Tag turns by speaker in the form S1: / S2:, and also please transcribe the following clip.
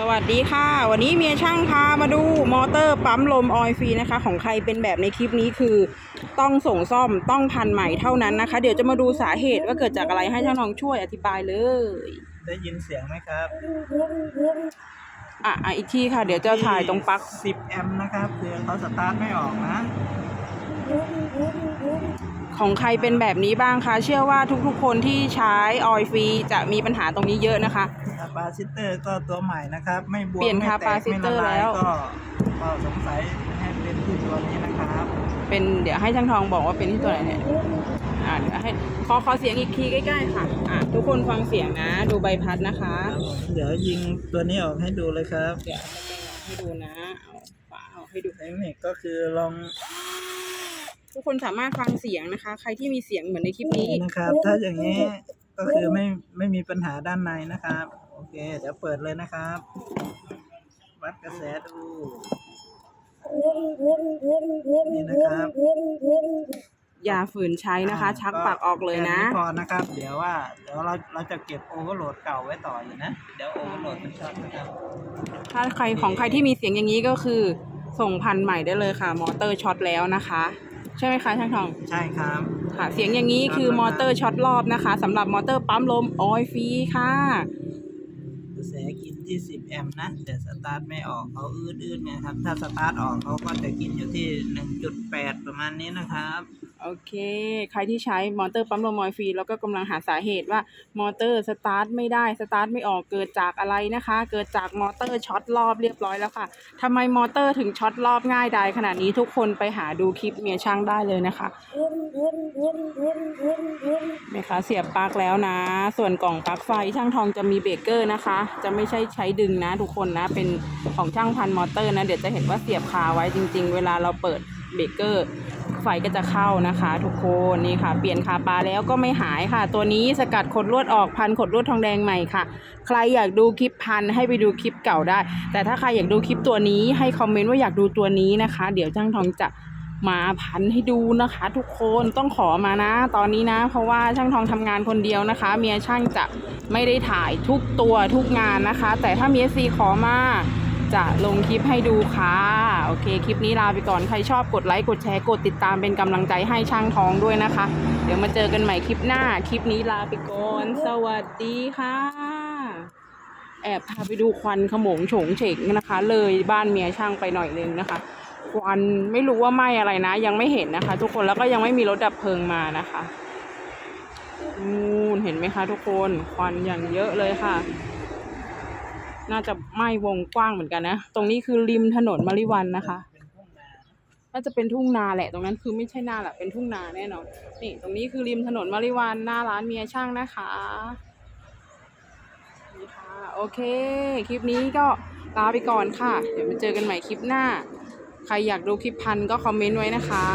S1: สวัสดีค่ะ วันนี้เมียช่างพามาดูมอเตอร์ปั๊มลมออยล์ฟรีนะคะ ของใครเป็นแบบในคลิปนี้คือ ต้องส่งซ่อมต้องพันใหม่เท่านั้นนะคะ เดี๋ยวจะมาดูสาเหตุว่าเกิดจากอะไรให้ช่างทองช่วยอธิบายเลย
S2: ได้ยินเสียงไหมครับ
S1: อะอะอีกทีค่ะ เดี๋ยวจะถ่ายตรงปลั๊ก
S2: 10 แอมป์นะครับคือเขาสตาร์ทไม่ออกนะ
S1: ของใครเป็นแบบนี้บ้างคะ เชื่อว่าทุกๆคนที่ใช้ออยล์ฟรีจะมีปัญหาตรงนี้เยอะนะคะ
S2: คาปาซิเตอร์ก็ตัวใหม่นะครับ ไม่บวม
S1: เปลี่ยน
S2: ไม่แตก
S1: capacitor
S2: ไม่ละาย
S1: แล้ว
S2: ก็ก็สงสัยให้เป็นที่ตัวนี้นะครับ
S1: เป็นเดี๋ยวให้ช่างทองบอกว่าเป็นที่ตัวไหนเนี่ยอะเดี๋ยวให้ขอขอเสียงอีกทีใกล้ๆค่ะอะทุกคนฟังเสียงนะ ดูใบพัดนะคะ
S2: ครับผมเดี๋ยวยิงตัวนี้ออกให้ดูเลยครับ
S1: เดี๋ยวให้ดูนะเอาฝาเอาให้ดู
S2: เทคนิคก็คือลอง
S1: ทุกคนสามารถฟังเสียงนะคะ ใครที่มีเสียงเหมือนในคลิปนี้
S2: นะครับ ถ้าอย่างนี้ก็คือไม่ไม่มีปัญหาด้านในนะครับ โอเค เดี๋ยวเปิดเลยนะครับ วัดกระแสดูนี่นะครับ
S1: อย่าฝืนใช้นะคะ ชักปากออกเลยนะ
S2: แค่พอนะครับ เดี๋ยวว่าเดี๋ยวเราเราจะเก็บโอเวอร์โหลดเก่าไว้ต่ออยู่นะเดี๋ยวโอเวอร์โหลดมันช็อตนะครับ
S1: ถ้าใครของใครที่มีเสียงอย่างนี้ก็คือ ส่งพันธุ์ใหม่ได้เลยค่ะ มอเตอร์ช็อตแล้วนะคะ ใช่ไหมคะช่างทอง
S2: ใช่ครับ
S1: ค่ะ เสียงอย่างนี้คือมอเตอร์ช็อตรอบนะคะสำหรับมอเตอร์ปั๊มลมออยล์ฟรีค่ะ
S2: กระแสกินที่ 10 แอมป์นะ แต่สตาร์ทไม่ออกเขาอืดๆไงครับ ถ้าสตาร์ทออกเขาก็จะกินอยู่ที่ 1.8 ประมาณนี้นะครับ
S1: โอเค ใครที่ใช้มอเตอร์ปั๊มลมออยฟรีแล้วก็กำลังหาสาเหตุว่ามอเตอร์สตาร์ทไม่ได้สตาร์ทไม่ออกเกิดจากอะไรนะคะ เกิดจากมอเตอร์ช็อตรอบเรียบร้อยแล้วค่ะทำไมมอเตอร์ถึงช็อตรอบง่ายได้ขนาดนี้ทุกคนไปหาดูคลิปเมียช่างได้เลยนะคะเมคะเสียบปลั๊กแล้วนะ ส่วนกล่องปลั๊กไฟช่างทองจะมีเบรกเกอร์นะคะ จะไม่ใช่ใช้ดึงนะ ทุกคนนะเป็นของช่างพันมอเตอร์นะเดี๋ยวจะเห็นว่าเสียบคาไว้จริง ๆ เวลาเราเปิดเบรกเกอร์ ไฟก็จะเข้านะคะ ทุกคนนี่ค่ะ เปลี่ยนคาปลาแล้วก็ไม่หายค่ะ ตัวนี้สกัดขดลวดออกพันขดลวดทองแดงใหม่ค่ะ ใครอยากดูคลิปพันให้ไปดูคลิปเก่าได้ แต่ถ้าใครอยากดูคลิปตัวนี้ให้คอมเมนต์ว่าอยากดูตัวนี้นะคะ เดี๋ยวช่างทองจะมาพันให้ดูนะคะ ทุกคนต้องขอมานะ ตอนนี้นะ เพราะว่าช่างทองทำงานคนเดียวนะคะ เมียช่างจะไม่ได้ถ่ายทุกตัวทุกงานนะคะ แต่ถ้ามีเอซีขอมา จะลงคลิปให้ดูค่ะ โอเค คลิปนี้ลาไปก่อน ใครชอบกดไลค์ กดแชร์ กดติดตามเป็นกำลังใจให้ช่างท้องด้วยนะคะ เดี๋ยวมาเจอกันใหม่คลิปหน้า คลิปนี้ลาไปก่อน สวัสดีค่ะ แอบพาไปดูควันขโมงโฉงเฉงนะคะ เลยบ้านเมียช่างไปหน่อยนึงนะคะ ควันไม่รู้ว่าไหมอะไรนะ ยังไม่เห็นนะคะ ทุกคนแล้วก็ยังไม่มีรถดับเพลิงมานะคะนู่นเห็นไหมคะทุกคนควันอย่างเยอะเลยค่ะ น่าจะไหม้วงกว้างเหมือนกันนะ ตรงนี้คือริมถนนมาริวันนะคะ น่าจะเป็นทุ่งนาแหละ ตรงนั้นคือไม่ใช่นาแหละ เป็นทุ่งนาแน่นอน นี่ ตรงนี้คือริมถนนมาริวันหน้าร้านเมียช่างนะคะนี่ค่ะ โอเค คลิปนี้ก็ลาไปก่อนค่ะ เดี๋ยวมาเจอกันใหม่คลิปหน้า ใครอยากดูคลิปพันก็คอมเมนต์ไว้นะคะ